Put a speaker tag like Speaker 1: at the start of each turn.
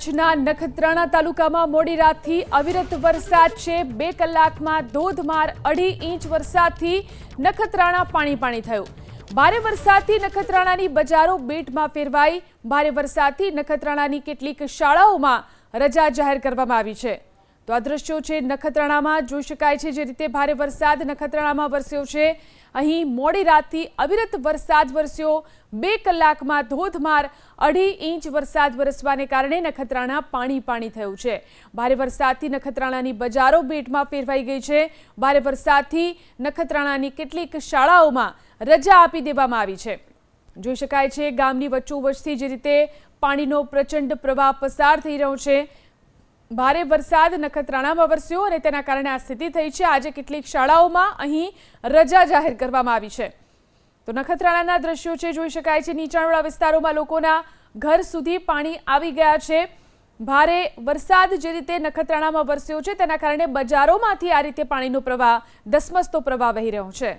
Speaker 1: કચ્છના નખત્રાણા તાલુકામાં મોડી રાતથી અવિરત વરસાદ છે. બે કલાકમાં ધોધમાર અઢી ઇંચ વરસાદથી નખત્રાણા પાણી પાણી થયું. ભારે વરસાદથી નખત્રાણાની બજારો બેટમાં ફેરવાઈ. ભારે વરસાદથી નખત્રાણાની કેટલીક શાળાઓમાં રજા જાહેર કરવામાં આવી છે. તો આ દ્રશ્યો છે નખત્રાણામાં. જોઈ શકાય છે જે રીતે ભારે વરસાદ નખત્રાણામાં વરસ્યો છે. અહીં મોડી રાતથી અવિરત વરસાદ વરસ્યો. બે કલાકમાં ધોધમાર અઢી ઇંચ વરસાદ વરસવાને કારણે નખત્રાણા પાણી પાણી થયું છે. ભારે વરસાદથી નખત્રાણાની બજારો બેટમાં ફેરવાઈ ગઈ છે. ભારે વરસાદથી નખત્રાણાની કેટલીક શાળાઓમાં રજા આપી દેવામાં આવી છે. જોઈ શકાય છે ગામની વચ્ચોવચ્ચથી જે રીતે પાણીનો પ્રચંડ પ્રવાહ પસાર થઈ રહ્યો છે. ભારે વરસાદ નખત્રાણામાં વરસ્યો અને તેના કારણે આ સ્થિતિ થઈ છે. આજે કેટલીક શાળાઓમાં અહીં રજા જાહેર કરવામાં આવી છે. તો નખત્રાણાના દ્રશ્યો છે, જોઈ શકાય છે, નીચાણવાળા વિસ્તારોમાં લોકોના ઘર સુધી પાણી આવી ગયા છે. ભારે વરસાદ જે રીતે નખત્રાણામાં વરસ્યો છે, તેના કારણે બજારોમાંથી આ રીતે પાણીનો પ્રવાહ ધસમસતો પ્રવાહ વહી રહ્યો છે.